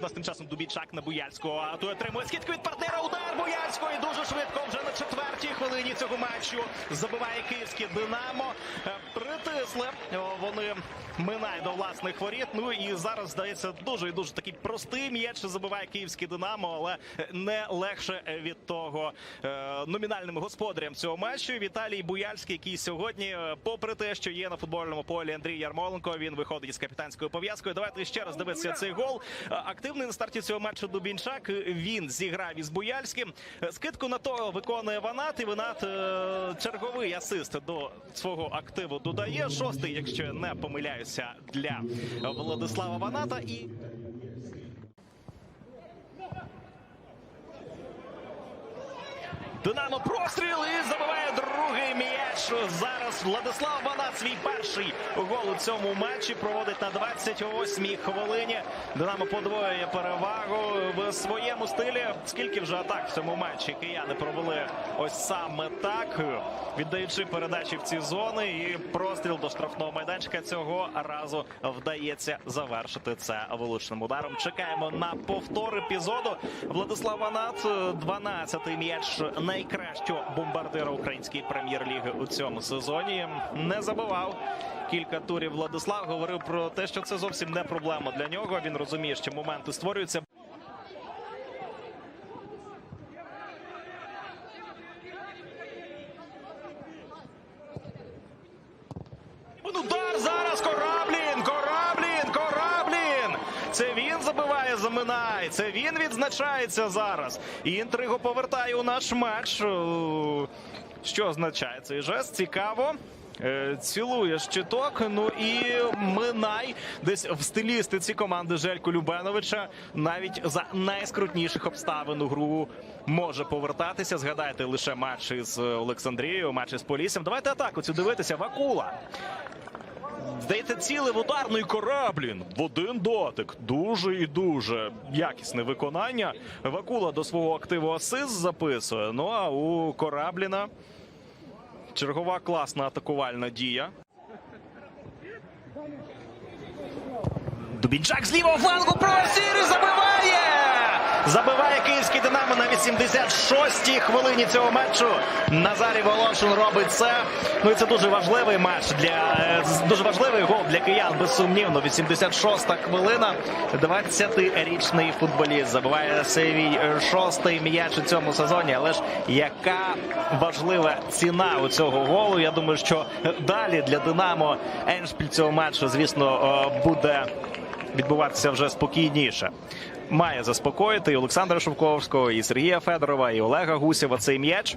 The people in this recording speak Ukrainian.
Нас тим часом Дубічак на Буяльського. А той отримує скидку від партнера. Удар Буяльського і дуже швидко. Вже четвертій хвилині цього матчу забиває київське Динамо. Е, Притисли вони минають до власних воріт. Ну і зараз здається дуже і дуже такий простий м'яч забиває київське Динамо, але не легше від того е, номінальним господарям цього матчу. Віталій Буяльський, який сьогодні, е, попри те, що є на футбольному полі Андрій Ярмоленко, він виходить із капітанською пов'язкою. Давайте ще раз дивитися цей гол. Е, Активний на старті цього матчу Дубінчак. Він зіграв із Буяльським. Е, Скидку на того виконує Ванат. І Ванат е, черговий асист до свого активу додає. Шостий, якщо я не помиляюся, для Владислава Ваната. І Динамо простріл і. Зараз Владислав Ванат свій перший гол у цьому матчі проводить на 28-й хвилині. Динамо подвоює перевагу в своєму стилі. Скільки вже атак в цьому матчі кияни провели ось саме так, віддаючи передачі в ці зони. І простріл до штрафного майданчика цього разу вдається завершити це влучним ударом. Чекаємо на повтор епізоду. Владислав Ванат, 12-й м'яч найкращого бомбардира української прем'єр-ліги у цьому сезоні. Не забивав кілька турів. Владислав говорив про те, що це зовсім не проблема для нього. Він розуміє, що моменти створюються. Удар зараз Кораблін! Кораблін! Кораблін! Це він забиває, заминає. Це він відзначається зараз. І інтригу повертає у наш матч. Що означає цей жест? Цікаво. Е, Цілує щиток. Ну і минай десь в стилістиці команди Желько Любеновича навіть за найскрутніших обставин у гру може повертатися. Згадайте лише матч із Олександрією, матч із Поліссям. Давайте атаку цю дивитися. Вакула. Здається, цілий в ударний кораблін в один дотик. Дуже і дуже якісне виконання. Вакула до свого активу асист записує. Ну а у корабліна чергова класна атакувальна дія. Дубінчак з флангу просір і забиває! Забиває київський Динамо на 86-й хвилині цього матчу. Назарій Волошин робить це. Ну і це дуже важливий матч для е, дуже важливий гол для киян. Безсумнівно. 86-та хвилина. 20-річний футболіст забиває свій е, шостий м'яч у цьому сезоні. Але ж яка важлива ціна у цього голу? Я думаю, що далі для Динамо еншпіль цього матчу, звісно, е, буде відбуватися вже спокійніше. Має заспокоїти і Олександра Шовковського, і Сергія Федорова, і Олега Гусєва цей м'яч.